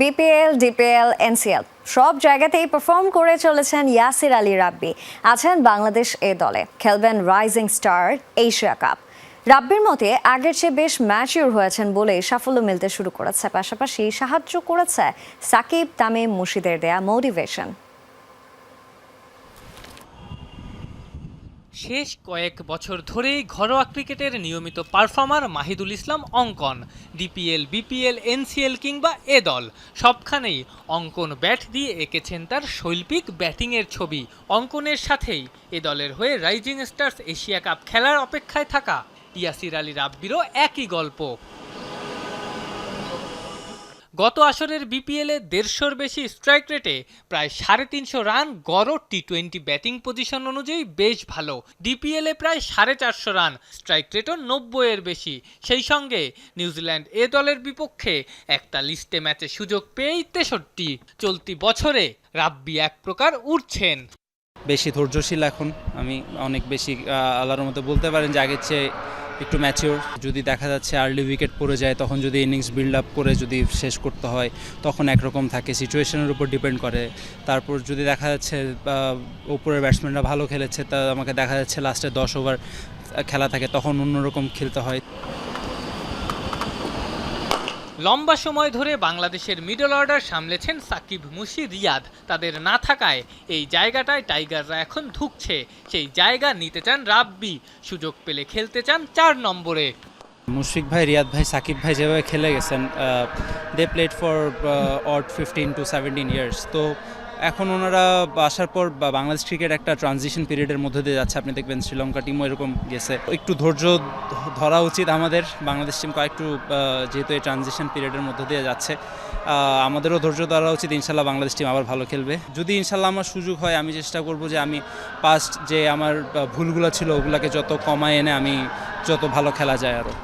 BPL, DPL, NCL, সব জায়গাতেই perform করে চলেছেন ইয়াসির আলী রাব্বি। আছেন বাংলাদেশ এ দলে। খেলবেন রাইজিং স্টার এশিয়া কাপ। রাব্বির মতে, আগের চেয়ে বেশ ম্যাচিওর হয়েছেন বলেই সাফল্য মিলতে শুরু করেছে। পাশাপাশি সাহায্য করেছে সাকিব তামিম মুশিদের দেয়া মোটিভেশন শেষ কয়েক বছর ধরেই ঘরোয়া ক্রিকেটের নিয়মিত পারফর্মার মাহিদুল ইসলাম অঙ্কন, ডিপিএল, বিপিএল, এনসিএল কিংবা এ দল। সবখানেই অঙ্কন ব্যাট দিয়ে এঁকেছেন তার শৈল্পিক ব্যাটিংয়ের ছবি। অঙ্কনের সাথেই এ দলের হয়ে রাইজিং স্টার্স এশিয়া কাপ খেলার অপেক্ষায় থাকা ইয়াসির আলী রাব্বিরও একই গল্প। গত আসরের বিপিএলে দেড়শোর বেশি স্ট্রাইক রেটে প্রায় সাড়ে তিনশো রান গড় টি টোয়েন্টি ব্যাটিং পজিশন অনুযায়ী বেশ ভালো। ডিপিএলে প্রায় সাড়ে চারশো রান স্ট্রাইক রেটও নব্বইয়ের বেশি। সেই সঙ্গে নিউজিল্যান্ড এ দলের বিপক্ষে একটা লিস্টে ম্যাচে সুযোগ পেয়েই তেষট্টি। চলতি বছরে রাব্বি এক প্রকার উঠছেন বেশি ধৈর্যশীল এখন। আমি অনেক বেশি আল্লাহর মতো বলতে পারেন যে আগের চেয়ে একটু ম্যাচিওর যদি দেখা যাচ্ছে আর্লি উইকেট পড়ে যায়, তখন যদি ইনিংস বিল্ড আপ করে যদি শেষ করতে হয়, তখন একরকম থাকে। সিচুয়েশনের উপর ডিপেন্ড করে। তারপর যদি দেখা যাচ্ছে ওপরের ব্যাটসম্যানরা ভালো খেলেছে, তা আমাকে দেখা যাচ্ছে লাস্টে দশ ওভার খেলা থাকে, তখন অন্যরকম খেলতে হয়। লম্বা সময় ধরে বাংলাদেশের মিডল অর্ডার সামলেছেন সাকিব মুশি রিয়াদ। তাদের না থাকায় এই জায়গাটায় টাইগাররা এখন ধুকছে। সেই জায়গা নিতে চান রাব্বি। সুযোগ পেলে খেলতে চান চার নম্বরে। মুশফিক ভাই, রিয়াদ ভাই, সাকিব ভাই যেভাবে খেলে গেছেন they played for about fifteen to seventeen years তো এখন ওনারা আসার পর বাংলাদেশ ক্রিকেট একটা ট্রানজিশন পিরিয়ডের মধ্যে দিয়ে যাচ্ছে। আপনি দেখবেন শ্রীলঙ্কা টিমও এরকম গেছে। একটু ধৈর্য ধরা উচিত আমাদের। বাংলাদেশ টিম কয়েকটু যেহেতু এই ট্রানজিশন পিরিয়ডের মধ্যে দিয়ে যাচ্ছে আমাদেরও ধৈর্য ধরা উচিত। ইনশাল্লাহ বাংলাদেশ টিম আবার ভালো খেলবে। যদি ইনশাল্লাহ আমার সুযোগ হয়, আমি চেষ্টা করব যে আমি পাস্ট যে আমার ভুলগুলো ছিল, ওগুলোকে যত কমায় এনে আমি যত ভালো খেলা যায় আরও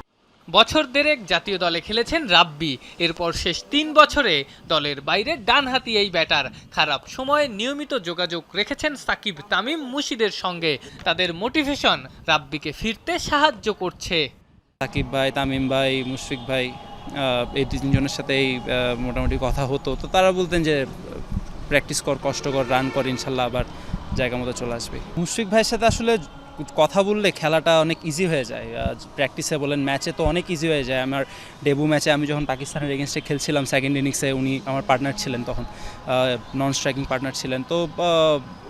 বছর দেড়েক জাতীয় দলে খেলেছেন রাব্বি। এরপর শেষ তিন বছরে দলের বাইরে ডানহাতি এই ব্যাটার। খারাপ সময়ে নিয়মিত যোগাযোগ রেখেছেন সাকিব তামিম মুশিদের সঙ্গে। তাদের মোটিভেশন রাব্বিকে ফিরতে সাহায্য করছে। সাকিব ভাই তামিম ভাই মুশফিক ভাই এই তিনজনের সাথেই আহ, মোটামুটি কথা হতো। তো তারা বলতেন যে প্র্যাকটিস কর কষ্ট কর রান কর ইনশাল্লাহ আবার জায়গা মতো চলে আসবে। মুশফিক ভাইয়ের সাথে আসলে কথা বললে খেলাটা অনেক ইজি হয়ে যায়। প্র্যাকটিসে বলেন ম্যাচে তো অনেক ইজি হয়ে যায়। আমার ডেবু ম্যাচে আমি যখন পাকিস্তানের এগেনস্টে খেলছিলাম সেকেন্ড ইনিংসে উনি আমার পার্টনার ছিলেন তখন নন স্ট্রাইকিং পার্টনার ছিলেন। তো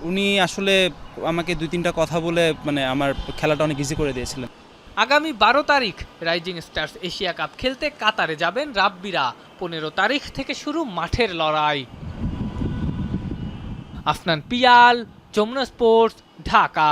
উনি আসলে আমাকে দুই তিনটা কথা বলে মানে আমার খেলাটা অনেক ইজি করে দিয়েছিলেন। আগামী বারো তারিখ রাইজিং স্টার্স এশিয়া কাপ খেলতে কাতারে যাবেন রাব্বিরা। পনেরো তারিখ থেকে শুরু মাঠের লড়াই। আফনান পিয়াল, যমুনা স্পোর্টস ঢাকা।